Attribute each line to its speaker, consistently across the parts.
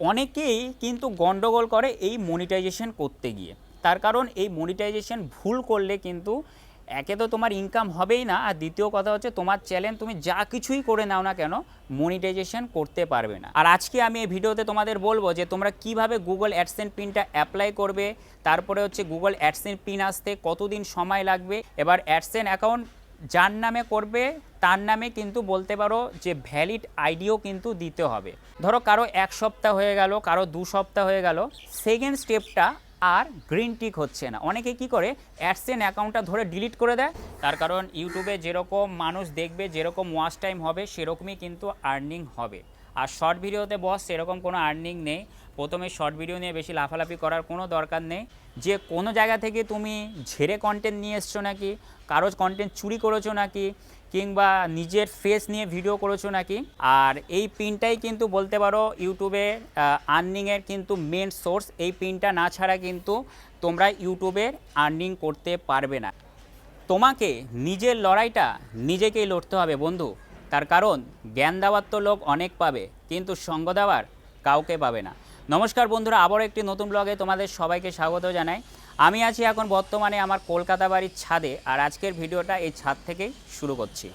Speaker 1: অনেকেই কিন্তু গন্ডগোল করে এই মনিটাইজেশন করতে গিয়ে। তার কারণ এই মনিটাইজেশন ভুল করলে কিন্তু একে তো তোমার ইনকাম হবেই না, আর দ্বিতীয় কথা হচ্ছে তোমার চ্যানেল তুমি যা কিছুই করে নাও না কেন মনিটাইজেশন করতে পারবে না। আর আজকে আমি এই ভিডিওতে তোমাদের বলব যে তোমরা কীভাবে গুগল অ্যাডসেন্ট পিনটা অ্যাপ্লাই করবে, তারপরে হচ্ছে গুগল অ্যাডসেন্ট পিন আসতে কতদিন সময় লাগবে, এবার অ্যাডসেন্ট অ্যাকাউন্ট যার নামে করবে, তার নামে কিন্তু বলতে পারো যে ভ্যালিড আইডিও কিন্তু দিতে হবে। ধরো কারও এক সপ্তাহ হয়ে গেল, কারও দু সপ্তাহ হয়ে গেল সেকেন্ড স্টেপটা আর গ্রিন টিক হচ্ছে না। অনেকে কি করে অ্যাডসেন অ্যাকাউন্টটা ধরে ডিলিট করে দেয়। তার কারণ ইউটিউবে যেরকম মানুষ দেখবে, যেরকম ওয়াচ টাইম হবে, সেরকমই কিন্তু আর্নিং হবে। আর শর্ট ভিডিওতে বস সেরকম কোনো আর্নিং নেই। প্রথমে শর্ট ভিডিও নিয়ে বেশি লাফালাফি করার কোনো দরকার নেই। যে কোনো জায়গা থেকে তুমি ঝেড়ে কন্টেন্ট নিয়ে এসছো নাকি কারও কন্টেন্ট চুরি করেছ নাকি, কিংবা নিজের ফেস নিয়ে ভিডিও করেছ নাকি, আর এই পিনটাই কিন্তু বলতে পারো ইউটিউবে আর্নিংয়ের কিন্তু মেন সোর্স এই পিনটা না ছাড়া কিন্তু তোমরা ইউটিউবের আর্নিং করতে পারবে না। তোমাকে নিজের লড়াইটা নিজেকেই লড়তে হবে বন্ধু। তার কারণ জ্ঞান দেওয়ার তো লোক অনেক পাবে, কিন্তু সঙ্গ দেওয়ার কাউকে পাবে না। নমস্কার বন্ধুরা, আবারও একটি নতুন ব্লগে তোমাদের সবাইকে স্বাগত জানাই। আমি আছি এখন বর্তমানে আমার কলকাতা বাড়ির ছাদে, আর আজকের ভিডিওটা এই ছাদ থেকেই শুরু করছি।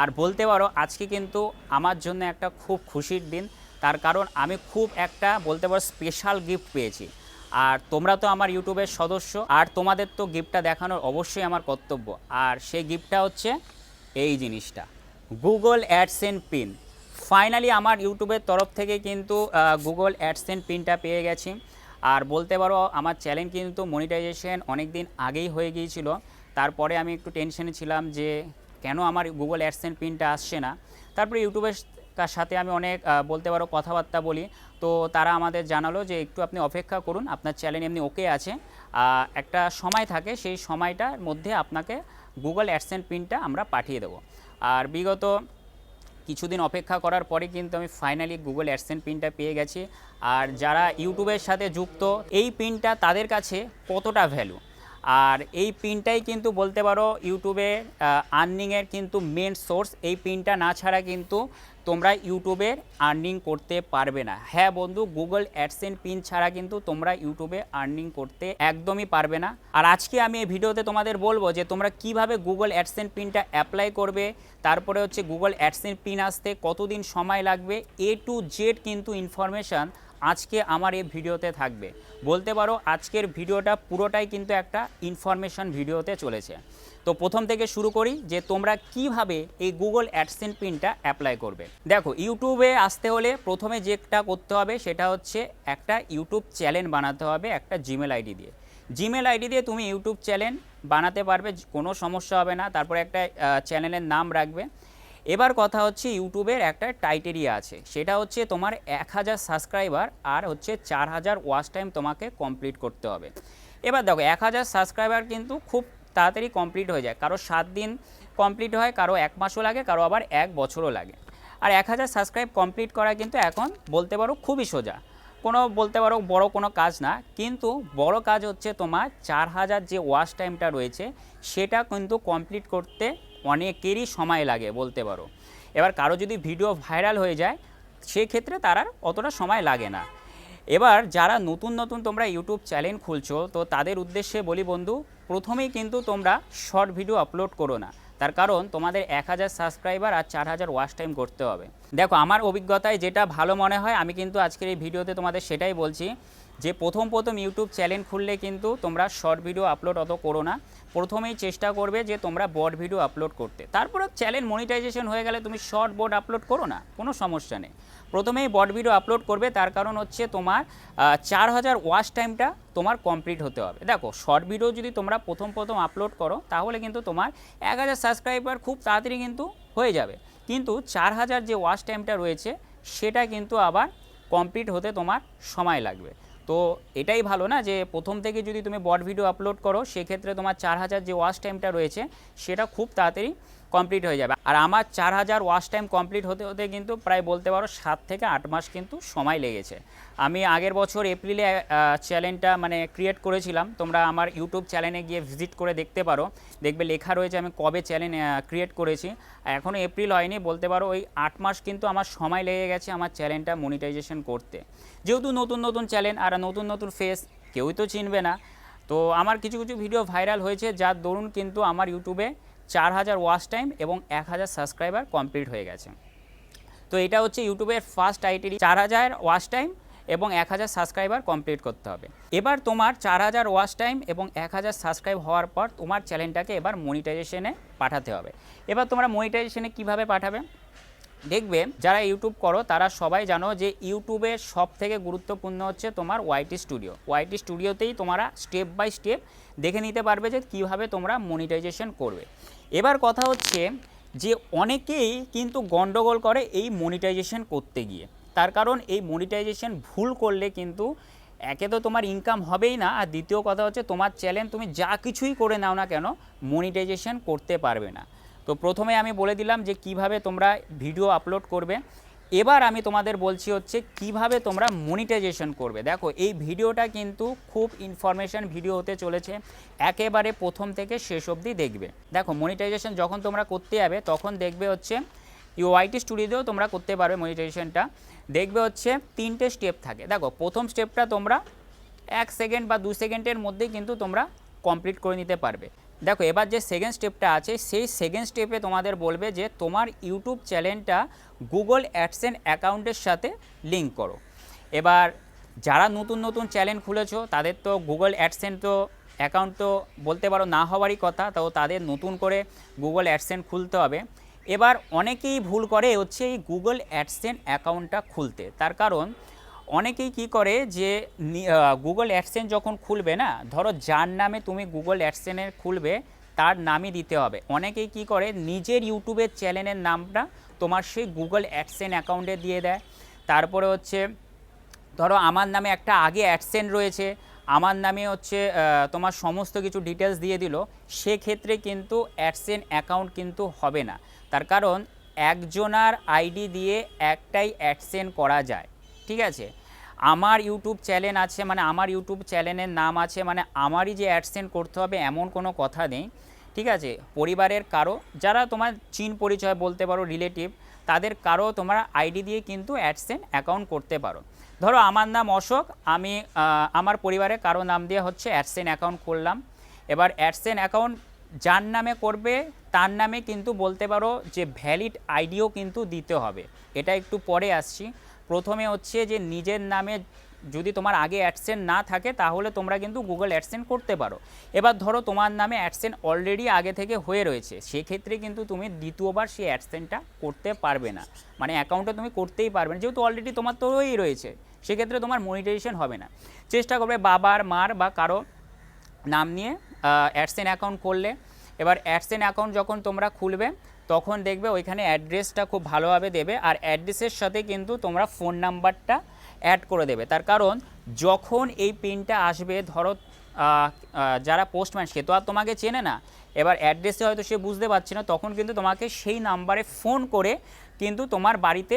Speaker 1: আর বলতে পারো, আজকে কিন্তু আমার জন্য একটা খুব খুশির দিন। তার কারণ আমি খুব একটা বলতে পারো স্পেশাল গিফট পেয়েছি। আর তোমরা তো আমার ইউটিউবের সদস্য, আর তোমাদের তো গিফটটা দেখানোর অবশ্যই আমার কর্তব্য। আর সেই গিফটটা হচ্ছে এই জিনিসটা। গুগল অ্যাডসেন পিন ফাইনালি আমার ইউটিউবের তরফ থেকে কিন্তু গুগল অ্যাডসেন পিনটা পেয়ে গেছি। আর বলতে পারো, আমার চ্যানেল কিন্তু মনিটাইজেশন অনেক দিন আগেই হয়ে গিয়েছিল। তারপরে আমি একটু টেনশনে ছিলাম যে, কেন আমার গুগল অ্যাডসেন পিনটা আসছে না? তারপরে ইউটিউবের সাথে আমি অনেক বলতে পারো, কথাবার্তা বলি। তো তারা আমাদের জানালো যে, একটু আপনি অপেক্ষা করুন, আপনার চ্যানেল এমনি ওকে আছে। একটা সময় থাকে, সেই সময়টার মধ্যে আপনাকে গুগল অ্যাডসেন্ট পিনটা আমরা পাঠিয়ে দেবো। আর বিগত কিছুদিন অপেক্ষা করার পরে কিন্তু আমি ফাইনালি গুগল অ্যাডসেন্ট পিনটা পেয়ে গেছি। আর যারা ইউটিউবের সাথে যুক্ত, এই পিনটা তাদের কাছে কতটা ভ্যালু আর এই পিনটাই কিন্তু বলতে পারো ইউটিউবে আর্নিংয়ের কিন্তু মেন সোর্স এই পিনটা না ছাড়া কিন্তু তোমরা ইউটিউবে আর্নিং করতে পারবে না। হ্যাঁ বন্ধু গুগল অ্যাডসেন্ট পিন ছাড়া কিন্তু তোমরা ইউটিউবে আর্নিং করতে একদমই পারবে না। আর আজকে আমি এই ভিডিওতে তোমাদের বলব যে তোমরা কীভাবে গুগল অ্যাডসেন্ট পিনটা অ্যাপ্লাই করবে, তারপরে হচ্ছে গুগল অ্যাডসেন্ট পিন আসতে কতদিন সময় লাগবে এ টু জেড কিন্তু ইনফরমেশান আজকে আমার এই ভিডিওতে থাকবে। বলতে পারো আজকের ভিডিওটা পুরোটাই কিন্তু একটা ইনফরমেশন ভিডিওতে চলেছে। তো প্রথম থেকে শুরু করি যে তোমরা কীভাবে এই গুগল অ্যাডসেন্ট পিনটা অ্যাপ্লাই করবে। দেখো ইউটিউবে আসতে হলে প্রথমে যেটা করতে হবে সেটা হচ্ছে একটা ইউটিউব চ্যানেল বানাতে হবে একটা জিমেল আইডি দিয়ে। জিমেল আইডি দিয়ে তুমি ইউটিউব চ্যানেল বানাতে পারবে, কোনো সমস্যা হবে না। তারপরে একটা চ্যানেলের নাম রাখবে। এবার কথা হচ্ছে ইউটিউবের একটা টাইটেরিয়া আছে। সেটা হচ্ছে তোমার এক হাজার সাবস্ক্রাইবার আর হচ্ছে চার হাজার ওয়াচ টাইম তোমাকে কমপ্লিট করতে হবে। এবার দেখো, এক হাজার সাবস্ক্রাইবার কিন্তু খুব তাড়াতাড়ি কমপ্লিট হয়ে যায়। কারও সাত দিন কমপ্লিট হয়, কারও এক মাসও লাগে, কারও আবার এক বছরও লাগে। আর এক হাজার সাবস্ক্রাইব কমপ্লিট করা কিন্তু এখন বলতে পারো খুবই সোজা। কোনো বলতে পারো বড় কোনো কাজ না, কিন্তু বড় কাজ হচ্ছে তোমার চার হাজার যে ওয়াচ টাইমটা রয়েছে, সেটা কিন্তু কমপ্লিট করতে অনেকেরই সময় লাগে বলতে পারো। এবার কারও যদি ভিডিও ভাইরাল হয়ে যায়, সেক্ষেত্রে তার আর অতটা সময় লাগে না। এবার যারা নতুন নতুন তোমরা ইউটিউব চ্যানেল খুলছো, তো তাদের উদ্দেশ্যে বলি বন্ধু, প্রথমেই কিন্তু তোমরা শর্ট ভিডিও আপলোড করো না। তার কারণ তোমাদের এক হাজার সাবস্ক্রাইবার আর চার হাজার ওয়াচ টাইম করতে হবে। দেখো, আমার অভিজ্ঞতায় যেটা ভালো মনে হয়, আমি কিন্তু আজকের এই ভিডিওতে তোমাদের সেটাই বলছি। যে প্রথম প্রথম ইউটিউব চ্যানেল খুললে কিন্তু তোমরা শর্ট ভিডিও আপলোড অত করো না। প্রথমেই চেষ্টা করবে যে তোমরা বড ভিডিও আপলোড করতে। তারপরে চ্যানেল মনিটাইজেশন হয়ে গেলে তুমি শর্ট বোর্ড আপলোড করো না, কোনো সমস্যা নেই। প্রথমেই বড ভিডিও আপলোড করবে, তার কারণ হচ্ছে তোমার চার হাজার ওয়াচ টাইমটা তোমার কমপ্লিট হতে হবে। দেখো, শর্ট ভিডিও যদি তোমরা প্রথম প্রথম আপলোড করো, তাহলে কিন্তু তোমার এক হাজার সাবস্ক্রাইবার খুব তাড়াতাড়ি কিন্তু হয়ে যাবে। কিন্তু চার হাজার যে ওয়াচ টাইমটা রয়েছে, সেটা কিন্তু আবার কমপ্লিট হতে তোমার সময় লাগবে। তো এটাই ভালো না যে প্রথম থেকে যদি তুমি বট ভিডিও আপলোড করো, সেক্ষেত্রে তোমার চার হাজার যে ওয়াচ টাইমটা রয়েছে, সেটা খুব তাড়াতাড়ি কমপ্লিট হয়ে যাবে। আর আমার চার হাজার ওয়াচ টাইম কমপ্লিট হতে হতে কিন্তু প্রায় বলতে পারো সাত থেকে আট মাস কিন্তু সময় লেগেছে। আমি আগের বছর এপ্রিলে চ্যানেলটা মানে ক্রিয়েট করেছিলাম। তোমরা আমার ইউটিউব চ্যানেলে গিয়ে ভিজিট করে দেখতে পারো। দেখবে লেখা রয়েছে, আমি কবে চ্যানেল ক্রিয়েট করেছি। এখনও এপ্রিল হয়নি, বলতে পারো ওই আট মাস কিন্তু আমার সময় লেগে গেছে আমার চ্যানেলটা মনিটাইজেশন করতে। যেহেতু নতুন নতুন চ্যানেল আর নতুন নতুন ফেস কেউই তো চিনবে না। তো আমার কিছু কিছু ভিডিও ভাইরাল হয়েছে যার দরুন কিন্তু আমার ইউটিউবে চার হাজার ওয়াচ টাইম এবং এক হাজার সাবস্ক্রাইবার কমপ্লিট হয়ে গেছে। তো এটা হচ্ছে ইউটিউবের ফার্স্ট আইটি চার হাজার ওয়াচ টাইম এবং এক হাজার সাবস্ক্রাইবার কমপ্লিট করতে হবে। এবার তোমার চার হাজার ওয়াচ টাইম এবং এক হাজার সাবস্ক্রাইব হওয়ার পর তোমার চ্যানেলটাকে এবার মনিটাইজেশনে পাঠাতে হবে। এবার তোমরা মনিটাইজেশনে কীভাবে পাঠাবে? দেখবে যারা ইউটিউব করো, তারা সবাই জানো যে ইউটিউবের সব থেকে গুরুত্বপূর্ণ হচ্ছে তোমার ওয়াইটি স্টুডিও। ওয়াইটি স্টুডিওতেই তোমরা স্টেপ বাই স্টেপ দেখে নিতে পারবে যে কীভাবে তোমরা মনিটাইজেশন করবে। এবার কথা হচ্ছে যে অনেকেই কিন্তু গন্ডগোল করে এই মনিটাইজেশন করতে গিয়ে। তার কারণ এই মনিটাইজেশন ভুল করলে কিন্তু একে তো তোমার ইনকাম হবেই না, আর দ্বিতীয় কথা হচ্ছে তোমার চ্যানেল তুমি যা কিছুই করে নাও না কেন মনিটাইজেশন করতে পারবে না। তো প্রথমে আমি বলে দিলাম যে কীভাবে তোমরা ভিডিও আপলোড করবে। এবার আমি তোমাদের বলছি হচ্ছে কীভাবে তোমরা মনিটাইজেশন করবে। দেখো, এই ভিডিওটা কিন্তু খুব ইনফরমেশন ভিডিও হতে চলেছে, একেবারে প্রথম থেকে শেষ অবধি দেখবে। দেখো মনিটাইজেশন যখন তোমরা করতে যাবে, তখন দেখবে হচ্ছে ইউআইটি স্টুডিওতেও তোমরা করতে পারবে মনিটাইজেশনটা দেখবে হচ্ছে তিনটে স্টেপ থাকে। দেখো, প্রথম স্টেপটা তোমরা এক সেকেন্ড বা দু সেকেন্ডের মধ্যেই কিন্তু তোমরা কমপ্লিট করে নিতে পারবে। দেখো, এবার যে সেকেন্ড স্টেপটা আছে, সেই সেকেন্ড স্টেপে তোমাদের বলবে যে তোমার ইউটিউব চ্যানেলটা গুগল অ্যাডসেন অ্যাকাউন্টের সাথে লিঙ্ক করো। এবার যারা নতুন নতুন চ্যানেল খুলেছো, তাদের তো গুগল অ্যাডসেন তো অ্যাকাউন্ট তো বলতে পারো না হওয়ারই কথা, তো তাদের নতুন করে গুগল অ্যাডসেন খুলতে হবে। এবার অনেকেই ভুল করে হচ্ছে এই গুগল অ্যাডসেন অ্যাকাউন্টটা খুলতে। তার কারণ অনেকেই কি করে যে গুগল অ্যাডসেন যখন খুলবে না, ধরো যার নামে তুমি গুগল অ্যাডসেনের খুলবে, তার নামই দিতে হবে। অনেকেই কি করে, নিজের ইউটিউবের চ্যানেলের নামটা তোমার সেই গুগল অ্যাডসেন অ্যাকাউন্টে দিয়ে দেয়। তারপরে হচ্ছে, ধরো আমার নামে একটা আগে অ্যাডসেন রয়েছে, আমার নামে হচ্ছে তোমার সমস্ত কিছু ডিটেলস দিয়ে দিল, সেক্ষেত্রে কিন্তু অ্যাডসেন অ্যাকাউন্ট কিন্তু হবে না। তার কারণ, একজনার আইডি দিয়ে একটাই অ্যাডসেন করা যায়। ঠিক আছে? আমার ইউটিউব চ্যানেল আছে মানে আমার ইউটিউব চ্যানেলের নাম আছে মানে আমারই যে অ্যাডসেন করতে হবে এমন কোনো কথা নেই, ঠিক আছে? পরিবারের কারও, যারা তোমার চিন পরিচয় বলতে পারো রিলেটিভ তাদের কারও তোমরা আইডি দিয়ে কিন্তু অ্যাডসেন অ্যাকাউন্ট করতে পারো। ধরো আমার নাম অশোক, আমি আমার পরিবারের কারও নাম দিয়ে হচ্ছে অ্যাডসেন্ট অ্যাকাউন্ট করলাম। এবার অ্যাডসেন্ট অ্যাকাউন্ট যার নামে করবে, তার নামে কিন্তু বলতে পারো যে ভ্যালিড আইডিও কিন্তু দিতে হবে। এটা একটু পরে আসছি। প্রথমে হচ্ছে যে নিজের নামে যদি তোমার আগে অ্যাডসেন না থাকে, তাহলে তোমরা কিন্তু গুগল অ্যাডসেন করতে পারো। এবার ধরো তোমার নামে অ্যাডসেন অলরেডি আগে থেকে হয়ে রয়েছে, সেক্ষেত্রে কিন্তু তুমি দ্বিতীয়বার সেই অ্যাডসেনটা করতে পারবে না। মানে অ্যাকাউন্টে তুমি করতেই পারবে না, যেহেতু অলরেডি তোমার তো রয়েই রয়েছে, সেক্ষেত্রে তোমার মনিটাইজেশন হবে না। চেষ্টা করবে বাবার, মার বা কারও নাম নিয়ে অ্যাডসেন অ্যাকাউন্ট করলে। এবার অ্যাডসেন অ্যাকাউন্ট যখন তোমরা খুলবে তখন দেখবে ওইখানে অ্যাড্রেসটা খুব ভালোভাবে দেবে আর অ্যাড্রেসের সাথে কিন্তু তোমরা ফোন নাম্বারটা অ্যাড করে দেবে। তার কারণ যখন এই পিনটা আসবে, ধরো যারা পোস্টম্যান সে তো আর তোমাকে চেনে না। এবার অ্যাড্রেসে হয়তো সে বুঝতে পারছে না, তখন কিন্তু তোমাকে সেই নাম্বারে ফোন করে কিন্তু তোমার বাড়িতে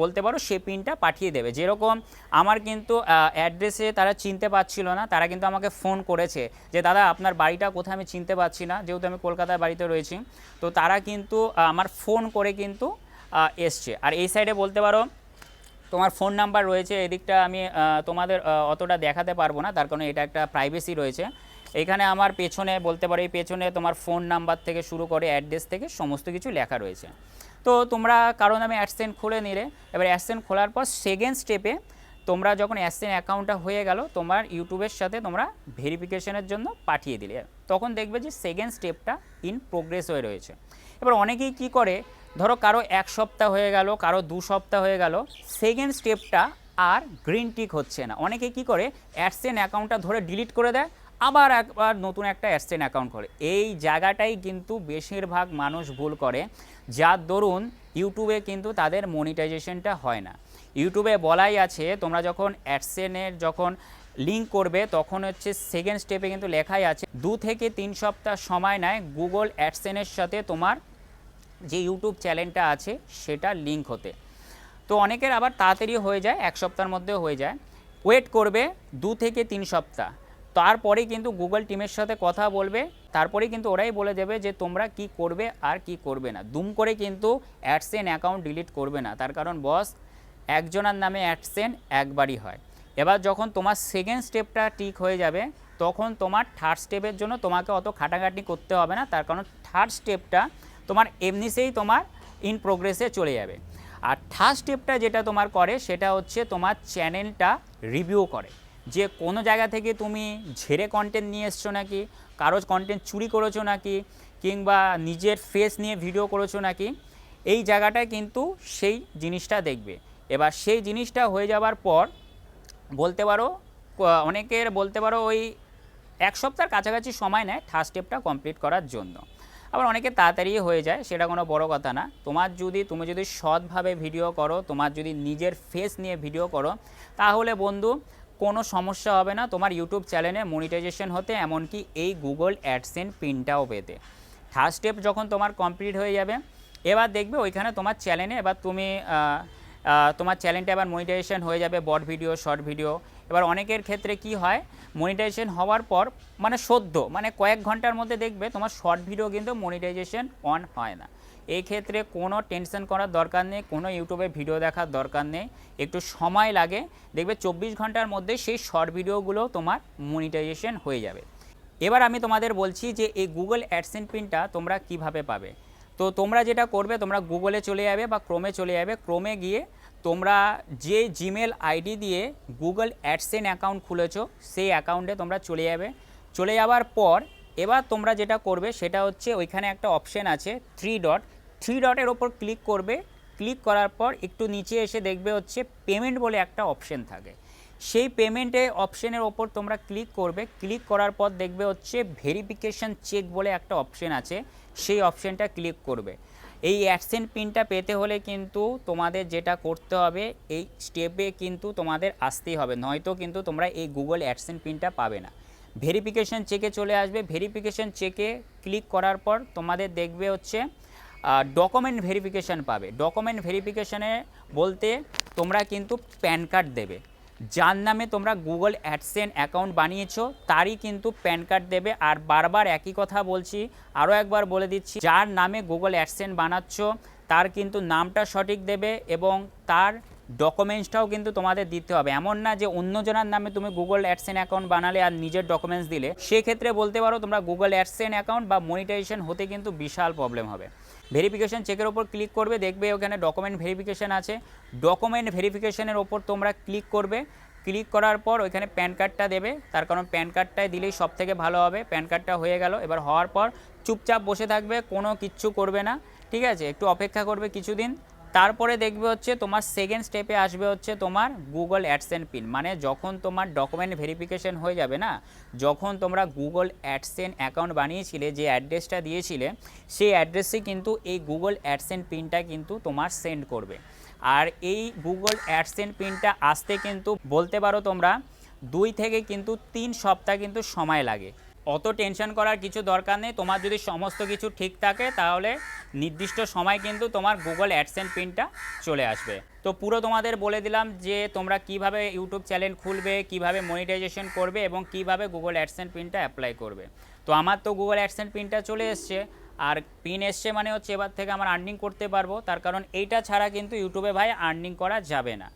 Speaker 1: বলতে পারো সে পিনটা পাঠিয়ে দেবে। যেরকম আমার কিন্তু অ্যাড্রেসে তারা চিনতে পারছিল না, তারা কিন্তু আমাকে ফোন করেছে যে, দাদা, আপনার বাড়িটা কোথায় আমি চিনতে পারছি না, যেহেতু আমি কলকাতার বাড়িতে রয়েছি। তো তারা কিন্তু আমার ফোন করে কিন্তু এসছে। আর এই সাইডে বলতে পারো, তোমার ফোন নাম্বার রয়েছে, এদিকটা আমি তোমাদের অতটা দেখাতে পারব না, তার কারণে এটা একটা প্রাইভেসি রয়েছে। এখানে আমার পেছনে, বলতে পারো এই পেছনে তোমার ফোন নাম্বার থেকে শুরু করে অ্যাড্রেস থেকে সমস্ত কিছু লেখা রয়েছে। তো তোমরা, কারণ আমি অ্যাডসেন্ট খুলে নিলে, এবার অ্যাডসেন্ট খোলার পর সেকেন্ড স্টেপে তোমরা যখন অ্যাডসেন্ট অ্যাকাউন্টটা হয়ে গেল, তোমার ইউটিউবের সাথে তোমরা ভেরিফিকেশনের জন্য পাঠিয়ে দিলে। তখন দেখবে যে সেকেন্ড স্টেপটা ইন প্রোগ্রেস হয়ে রয়েছে। এবার অনেকেই কি করে, ধরো কারও এক সপ্তাহ হয়ে গেল, কারও দু সপ্তাহ হয়ে গেল সেকেন্ড স্টেপটা আর গ্রিন টিক হচ্ছে না। অনেকে কি করে অ্যাডসেন অ্যাকাউন্টটা ধরে ডিলিট করে দেয় আবার একবার নতুন একটা অ্যাডসেন অ্যাকাউন্ট করে এই জায়গাটাই কিন্তু বেশিরভাগ মানুষ ভুল করে। যার দরুন ইউটিউবে কিন্তু তাদের মনিটাইজেশনটা হয় না। ইউটিউবে বলাই আছে, তোমরা যখন অ্যাডসেনের যখন লিঙ্ক করবে, তখন হচ্ছে সেকেন্ড স্টেপে কিন্তু লেখাই আছে, দু থেকে তিন সপ্তাহ সময় নেয় গুগল অ্যাডসেনের সাথে তোমার যে ইউটিউব চ্যানেলটা আছে, সেটা লিঙ্ক হতে। তো অনেকের আবার তাড়াতাড়ি হয়ে যায়, এক সপ্তাহের মধ্যে হয়ে যায়। ওয়েট করবে দু থেকে তিন সপ্তাহ। তারপরে কিন্তু গুগল টিমের সাথে কথা বলবে, তারপরে কিন্তু ওরাই বলে দেবে যে তোমরা কি করবে আর কি করবে না। দুম করে কিন্তু অ্যাডসেন অ্যাকাউন্ট ডিলিট করবে না। তার কারণ বস, একজনের নামে অ্যাডসেন একবারই হয়। এবার যখন তোমার সেকেন্ড স্টেপটা ঠিক হয়ে যাবে, তখন তোমার থার্ড স্টেপের জন্য তোমাকে অত খাটাখাটনি করতে হবে না। তার কারণ থার্ড স্টেপটা তোমার এমনিতেই তোমার ইন প্রোগ্রেসে চলে যাবে। আর থার্ড স্টেপটা যেটা তোমার করে, সেটা হচ্ছে তোমার চ্যানেলটা রিভিউ করে। যে কোনো জায়গা থেকে তুমি ঝেড়ে কন্টেন্ট নিয়ে এসছো নাকি, কারোর কন্টেন্ট চুরি করেছ নাকি, কিংবা নিজের ফেস নিয়ে ভিডিও করেছ নাকি, এই জায়গাটায় কিন্তু সেই জিনিসটা দেখবে। এবার সেই জিনিসটা হয়ে যাওয়ার পর বলতে পারো অনেকের বলতে পারো ওই এক সপ্তাহের কাছাকাছি সময় নেয় থার্ড স্টেপটা কমপ্লিট করার জন্য। আবার অনেকে তাড়াতাড়ি হয়ে যায়, সেটা কোনো বড় কথা না। তোমার যদি, তুমি যদি সৎভাবে ভিডিও করো, তোমার যদি নিজের ফেস নিয়ে ভিডিও করো, তাহলে বন্ধু কোনো সমস্যা হবে না। তোমার ইউটিউব চ্যানেলে মনিটাইজেশন হতে, এমনকি এই গুগল অ্যাডসেন পিনটাও পেতে। থার্ড স্টেপ যখন তোমার কমপ্লিট হয়ে যাবে, এবার দেখবে ওইখানে তোমার চ্যানেলে এবার তুমি তোমার চ্যানেলটা এবার মনিটাইজেশন হয়ে যাবে বট ভিডিও শর্ট ভিডিও এবার অনেকের ক্ষেত্রে কি হয় মনিটাইজেশন হওয়ার পর মানে সদ্য মানে কয়েক ঘণ্টার মধ্যে দেখবে তোমার শর্ট ভিডিও কিন্তু মনিটাইজেশন অন হয় না। এই ক্ষেত্রে কোনো টেনশন করার দরকার নেই, কোনো ইউটিউবে ভিডিও দেখার দরকার নেই, একটু সময় লাগে। দেখবে চব্বিশ ঘণ্টার মধ্যে সেই শর্ট ভিডিওগুলো তোমার মনিটাইজেশন হয়ে যাবে। এবার আমি তোমাদের বলছি যে এই গুগল অ্যাডসেন পিনটা তোমরা কীভাবে পাবে? তো তোমরা যেটা করবে, তোমরা গুগলে চলে যাবে বা ক্রোমে চলে যাবে। ক্রোমে গিয়ে তোমরা যে জিমেল আইডি দিয়ে গুগল অ্যাডসেন অ্যাকাউন্ট খুলেছো, সেই অ্যাকাউন্টে তোমরা চলে যাবে। চলে যাওয়ার পর এবার তোমরা যেটা করবে, সেটা হচ্ছে ওইখানে একটা অপশন আছে থ্রি ডট থ্রি ডটের ওপর ক্লিক করবে। ক্লিক করার পর একটু নিচে এসে দেখবে হচ্ছে পেমেন্ট বলে একটা অপশন থাকে। সেই পেমেন্টে অপশনের ওপর তোমরা ক্লিক করবে। ক্লিক করার পর দেখবে হচ্ছে ভেরিফিকেশন চেক বলে একটা অপশন আছে। সেই অপশনটা ক্লিক করবে। এই অ্যাডসেন্ট পিনটা পেতে হলে কিন্তু তোমাদের যেটা করতে হবে, এই স্টেপে কিন্তু তোমাদের আসতেই হবে। নয়তো কিন্তু তোমরা এই গুগল অ্যাডসেন্ট পিনটা পাবে না। ভেরিফিকেশন চেকে চলে আসবে। ভেরিফিকেশন চেকে ক্লিক করার পর তোমাদের দেখবে হচ্ছে ডকুমেন্ট ভেরিফিকেশান পাবে। ডকুমেন্ট ভেরিফিকেশানে বলতে তোমরা কিন্তু প্যান কার্ড দেবে। যার নামে তোমরা গুগল অ্যাডসেন অ্যাকাউন্ট বানিয়েছো, তারই কিন্তু প্যান কার্ড দেবে। আর বারবার একই কথা বলছি, আরও একবার বলে দিচ্ছি, যার নামে গুগল অ্যাডসেন বানাচ্ছ, তার কিন্তু নামটা সঠিক দেবে এবং তার ডকুমেন্টসটাও কিন্তু তোমাদের দিতে হবে। এমন না যে অন্যজনের নামে তুমি গুগল অ্যাডসেন অ্যাকাউন্ট বানালে আর নিজের ডকুমেন্টস দিলে। সেক্ষেত্রে বলতে পারো তোমরা গুগল অ্যাডসেন অ্যাকাউন্ট বা মনিটাইজেশন হতে কিন্তু বিশাল প্রবলেম হবে। ভেরিফিকেশন চেকের ওপর ক্লিক করবে, দেখবে ওখানে ডকুমেন্ট ভেরিফিকেশন আছে। ডকুমেন্ট ভেরিফিকেশনের ওপর তোমরা ক্লিক করবে। ক্লিক করার পর ওইখানে প্যান কার্ডটা দেবে। তার কারণ প্যান কার্ডটাই দিলেই সব থেকে ভালো হবে। প্যান কার্ডটা হয়ে গেল। এবার হওয়ার পর চুপচাপ বসে থাকবে, কোনো কিচ্ছু করবে না। ঠিক আছে? একটু অপেক্ষা করবে কিছুদিন। তারপরে দেখবে হচ্ছে তোমার সেকেন্ড স্টেপে আসবে হচ্ছে তোমার গুগল অ্যাডসেন পিন মানে যখন তোমার ডকুমেন্ট ভেরিফিকেশন হয়ে যাবে না, যখন তোমরা গুগল অ্যাডসেন অ্যাকাউন্ট বানিয়েছিলে, যে অ্যাড্রেসটা দিয়েছিলে, সেই অ্যাড্রেসে কিন্তু এই গুগল অ্যাডসেন পিনটা কিন্তু তোমার সেন্ড করবে। আর এই গুগল অ্যাডসেন পিনটা আসতে কিন্তু বলতে পারো তোমরা, দুই থেকে কিন্তু তিন সপ্তাহ কিন্তু সময় লাগে। অত টেনশন করার কিছু দরকার নেই। তোমার যদি সমস্ত কিছু ঠিক থাকে, তাহলে নির্দিষ্ট সময় কিন্তু তোমার গুগল অ্যাডসেন পিনটা চলে আসবে। তো পুরো তোমাদের বলে দিলাম যে তোমরা কীভাবে ইউটিউব চ্যানেল খুলবে, কীভাবে মনিটাইজেশন করবে এবং কীভাবে গুগল অ্যাডসেন পিনটা অ্যাপ্লাই করবে। তো আমার তো গুগল অ্যাডসেন পিনটা চলে এসছে। আর পিন এসছে মানে হচ্ছে এবার থেকে আমার আর্নিং করতে পারব। তার কারণ এইটা ছাড়া কিন্তু ইউটিউবে ভাই আর্নিং করা যাবে না।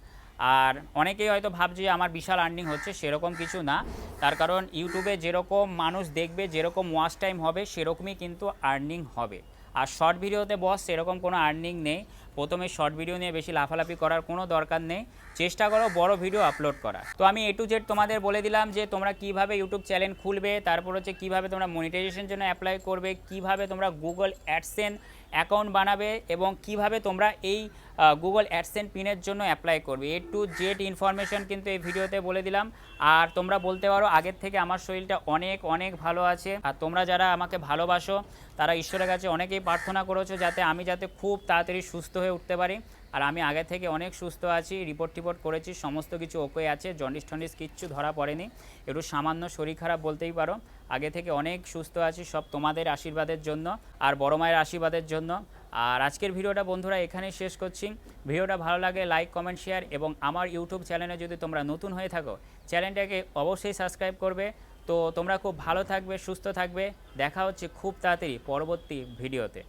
Speaker 1: আর অনেকেই হয়তো ভাবছে আমার বিশাল আর্নিং হচ্ছে, সেরকম কিছু না। তার কারণ ইউটিউবে যেরকম মানুষ দেখবে, যেরকম ওয়াচ টাইম হবে, সেরকমই কিন্তু আর্নিং হবে। আর শর্ট ভিডিওতে বস সেরকম কোনো আর্নিং নেই। প্রথমে শর্ট ভিডিও নিয়ে বেশি লাফালাফি করার কোনো দরকার নেই। চেষ্টা করো বড় ভিডিও আপলোড করা তো আমি এ টু জেড তোমাদের বলে দিলাম যে তোমরা কীভাবে ইউটিউব চ্যানেল খুলবে, তারপর হচ্ছে কীভাবে তোমরা মনিটাইজেশন জন্য অ্যাপ্লাই করবে, কীভাবে তোমরা গুগল অ্যাডসেন অ্যাকাউন্ট বানাবে এবং কীভাবে তোমরা এই গুগল অ্যাডসেন্ট পিনের জন্য অ্যাপ্লাই করবে। এ টু জেড ইনফরমেশন কিন্তু এই ভিডিওতে বলে দিলাম। আর তোমরা বলতে পারো, আগের থেকে আমার শরীরটা অনেক অনেক ভালো আছে। আর তোমরা যারা আমাকে ভালোবাসো, তারা ঈশ্বরের কাছে অনেকেই প্রার্থনা করেছ যাতে আমি যাতে খুব তাড়াতাড়ি সুস্থ হয়ে উঠতে পারি। আর আমি আগে থেকে অনেক সুস্থ আছি, রিপোর্ট টিপোর্ট করেছি, সমস্ত কিছু ওকে আছে, জন্ডিস টন্ডিস কিচ্ছু ধরা পড়েনি। একটু সামান্য শরীর খারাপ বলতেই পারো। আগে থেকে অনেক সুস্থ আছি, সব তোমাদের আশীর্বাদের জন্য আর বড় মায়ের আশীর্বাদের জন্য। আর আজকের ভিডিওটা বন্ধুরা এখানেই শেষ করছি। ভিডিওটা ভালো লাগে লাইক, কমেন্ট, শেয়ার এবং আমার ইউটিউব চ্যানেলে যদি তোমরা নতুন হয়ে থাকো, চ্যানেলটাকে অবশ্যই সাবস্ক্রাইব করবে। তো তোমরা খুব ভালো থাকবে, সুস্থ থাকবে। দেখা হচ্ছে খুব তাড়াতাড়ি পরবর্তী ভিডিওতে।